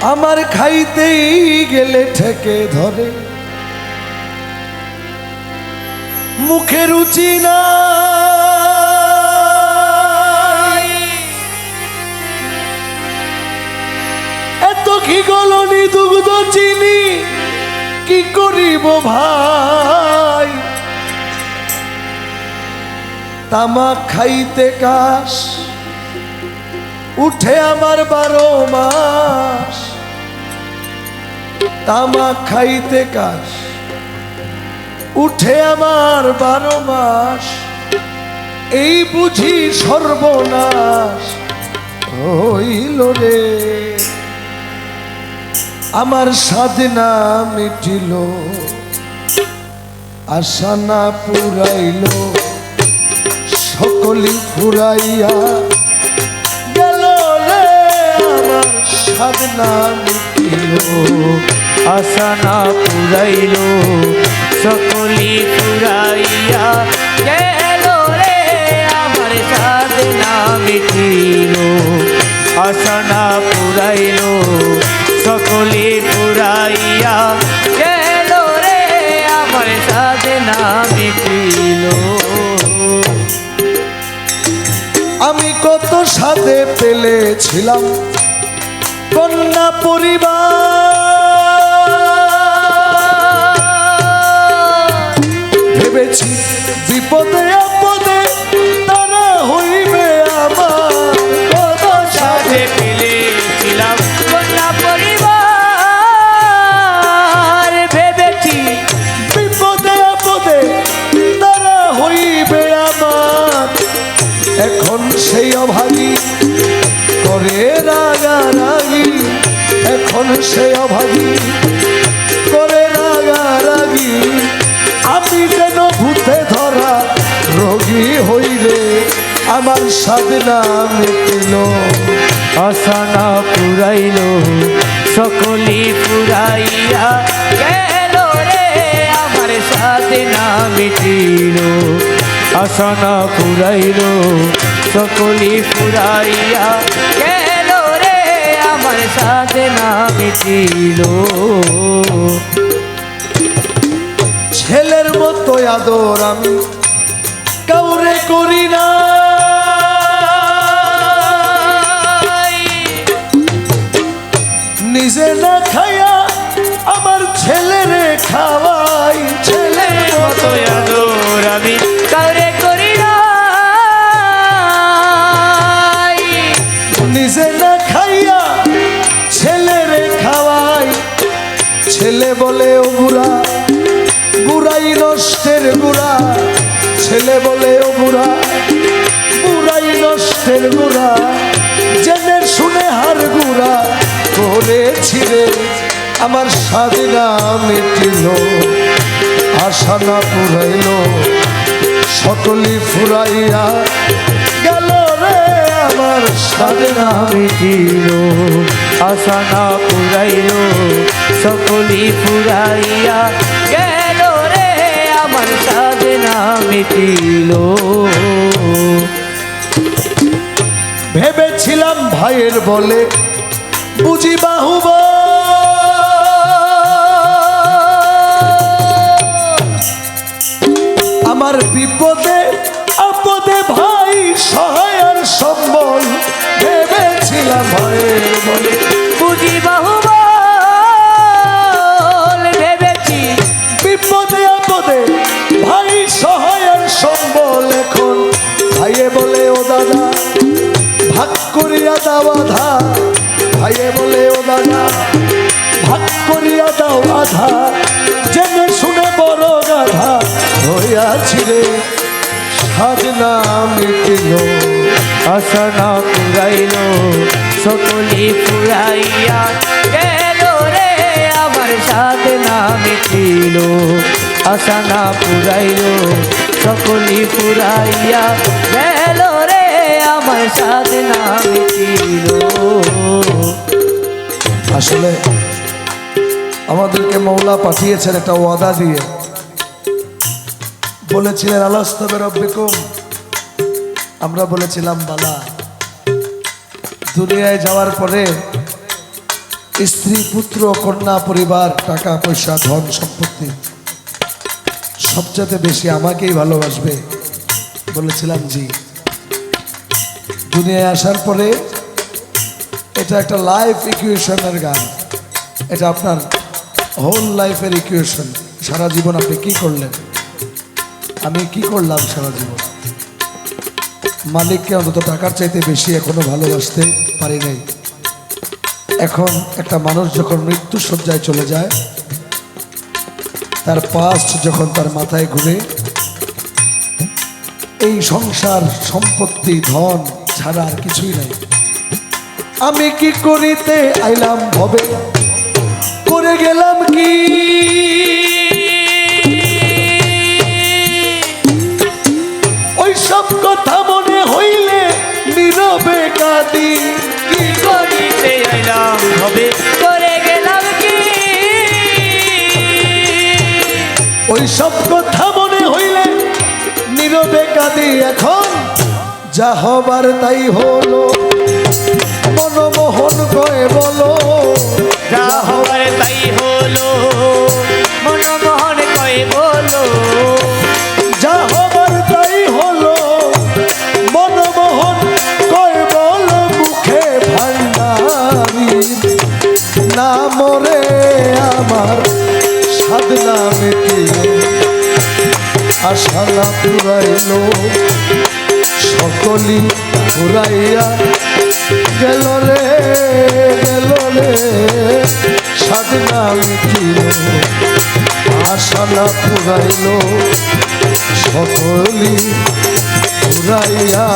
আমার খাইতেই গেলে ঠেকে ধরে। মুখে রুচি না এত কি গলনি দুগ্ধ চিনি? কি করিব ভাই? তামাক খাইতে কাশ উঠে আমার বারো মাস। তামা খাইতে কাশ উঠে আমার বারো মাস। এই বুঝি সর্বনাশ হইল রে। আমার সাধনা মিটিল, আশা না পুরাইল সকলি ফুরাইয়া সাধনা মিটিল আশা না পুরাইল সকলি পুরাইয়া গেল রে আমার সাধনা মিটিল আশা না পুরাইল সকলি পুরাইয়া গেল রে আমার সাধনা মিটিল আমি কত সাথে পেলেছিলাম কন্যা পরিবার। ভেবেছি বিপদে আপদে তারা হইবে আমার সাথে পেলেছিলাম কন্যা পরিবার। ভেবেছি বিপদে আপদে তারা হইবে আমার। এখন সেই অভাগী করে রাগারাগি এখন সেই অভাগী করে রাগারাগি। আমি যেন ভূতে ধরা রোগী হইলে, আমার সাধনা মিটিল আশা না পুরাইল, সকলি পুরাইয়া গেল রে, আমার সাথে না মিটিল আশা না পুরাইল, সকলি পুরাইয়া সাথে না ছিল ছেলের মতো আদর আমি কাউরে করি না। নিজে না খায়া আমার ছেলেরে খাওয়াই নষ্টের বুড়া ছেলে বলে ও বুড়া। বুড়াই নষ্টের বুড়া জেনে শুনে হার গুড়া। করেছি রে, আমার স্বাধীনা মিটিল, আশা না পুরাইল সকলি ফুরাইয়া গেল রে, আমার স্বাধীনা মিটিল, আশা না পুরাইল সকলি পুরাইয়া গেল আমার সাধনা মিটিল ভেবেছিলাম ভাইয়ের বলে বুঝি বাহুব ভাগ করিয়া দাও আধা। ভাইয়ে বলে, ও দাদা, ভাগ করিয়া দাও আধা। জেনে শুনে বড় গাধা হইয়াছি রে। সাজনা মিটিল, আশা পুরাইল সকলি পুরাইয়া গেল রে। আমার মিটিল পুরাইল পুরাইয়া গেল আসলে আমাদেরকে মৌলা পাঠিয়েছেন একটা ওয়াদা দিয়ে। বলেছিলেন, আলাস্তবে রব্বিকুম। আমরা বলেছিলাম, বালা। দুনিয়ায় যাওয়ার পরে স্ত্রী, পুত্র, কন্যা, পরিবার, টাকা, পয়সা, ধন, সম্পত্তি সবচেয়ে বেশি আমাকেই ভালোবাসবে। বলেছিলাম, জি। দুনিয়ায় আসার পরে এটা একটা লাইফ ইকুয়েশনের গান। এটা আপনার হোল লাইফের ইকুয়েশন সারা জীবন আপনি কি করলেন? আমি কি করলাম সারা জীবন? মালিককে অন্তত টাকার চাইতে বেশি এখনও ভালোবাসতে পারি নাই। এখন একটা মানুষ যখন মৃত্যু শয্যায় চলে যায়, তার পাস্ট যখন তার মাথায় ঘুরে, এই সংসার, সম্পত্তি, ধন ছাড়া আর কিছুই নাই। আমি কি করিতে আইলাম হবে করে গেলাম কি? ওই সব কথা মনে হইলে নীরবে কাঁদি। কি করিতে আইলাম হবে করে গেলাম কি? ওই সব কথা মনে হইলে নীরবে কাঁদি। এখন যা হবার তাই হলো। মনমোহন কয়ে বলো, যা হবার তাই হলো। মনমোহন কয়ে বলো, যা হবার তাই হলো। মনমোহন কয়ে বলো, মুখে ভান্ডারি না মরে আমার সাধনা মেটিল আশালা পুরাইল। সকলি ঘুরাইয়া গেল রে গেল রে। সাধনা মিটিল আশানা পুরাইল সকলি পুরাইয়া